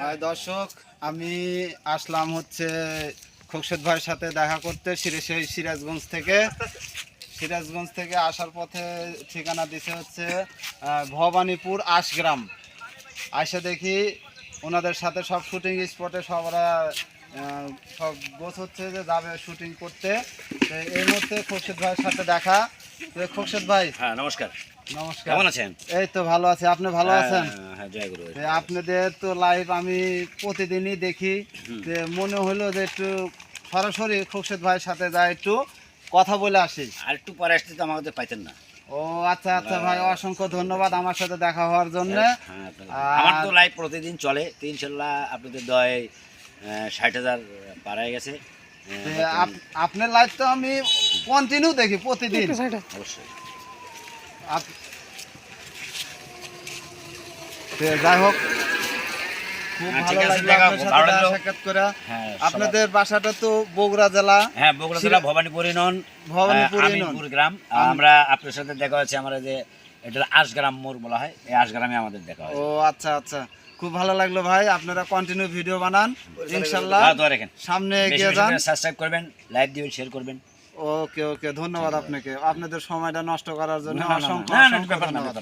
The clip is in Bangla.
হাই দর্শক আমি আসলাম হচ্ছে খোকসেদ ভাইয়ের সাথে দেখা করতে সেই সিরাজগঞ্জ থেকে। সিরাজগঞ্জ থেকে আসার পথে ঠিকানা দিছে হচ্ছে ভবানীপুর আশগ্রাম। আসে দেখি ওনাদের সাথে সব শুটিং স্পটে সবরা সব গোছ হচ্ছে যে যাবে শুটিং করতে। তো এই মুহূর্তে খোকসেদ ভাইয়ের সাথে দেখা। খোকসেদ ভাই হ্যাঁ নমস্কার। নমস্কার। কেমন আছেন? এই তো ভালো আছি আপনি ভালো আছেন? হ্যাঁ, আপনাদের তো লাইভ আমি প্রতিদিনই দেখি। যে মনে হলো যে একটু সরাসরি খুকশেদ ভাইয়ের সাথে যা একটু কথা বলে আসি। আর একটু পরে আসতে তো আমাদের পাইতেন না। ও আচ্ছা আচ্ছা ভাই অসংখ্য ধন্যবাদ আমার সাথে দেখা হওয়ার জন্য। হ্যাঁ, আমার তো লাইভ প্রতিদিন চলে। ইনশাল্লাহ আপনাদের দয় ষাট হাজার পার হয়ে গেছে আপ- আপনার লাইভ তো আমি কন্টিনিউ দেখি প্রতিদিন। অবশ্যই। যাই হোক খুব হ্যাঁ, ভালো লাগল আপনার সাথে ভালো দেখা লাগল। সাক্ষাৎ করে। হ্যাঁ আপনাদের বাসাটা তো বগুড়া জেলা। হ্যাঁ বগুড়া জেলা ভবানীপুর ইউনিয়ন ভবানীপুর আমিনপুর গ্রাম। আমরা আপনার সাথে দেখা হচ্ছে আমরা যে এটা আশগ্রাম মোড় বলা হয় এই আশগ্রামে আমাদের দেখা হয় ও আচ্ছা আচ্ছা। খুব ভালো লাগল ভাই আপনারা কন্টিনিউ ভিডিও বানান ইনশাল্লাহ হ্যাঁ, সামনে এগিয়ে যান। সাবস্ক্রাইব করবেন লাইক দিবেন শেয়ার করবেন। ওকে ওকে ধন্যবাদ আপনাকে। আপনাদের সময়টা নষ্ট করার জন্য অসংখ্য ধন্যবাদ।